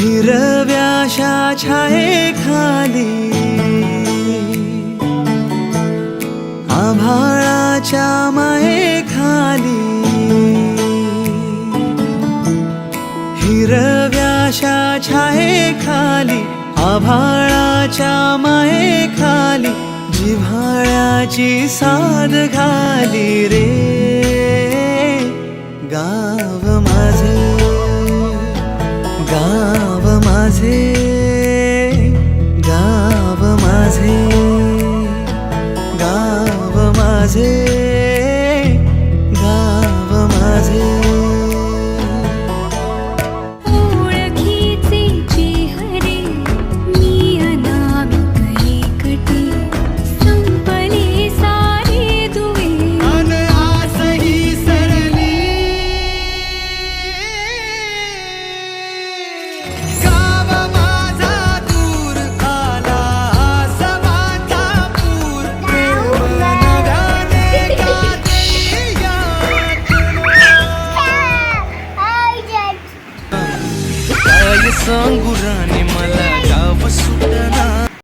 हिरव्याशा छाये खाली आभाळाच्या माये खाली हिरव्याशा छाये खाली आभाळाच्या माये खाली जिव्हाळ्याची साध घाली रे गाव माझे गाव माझे சாங்குராணி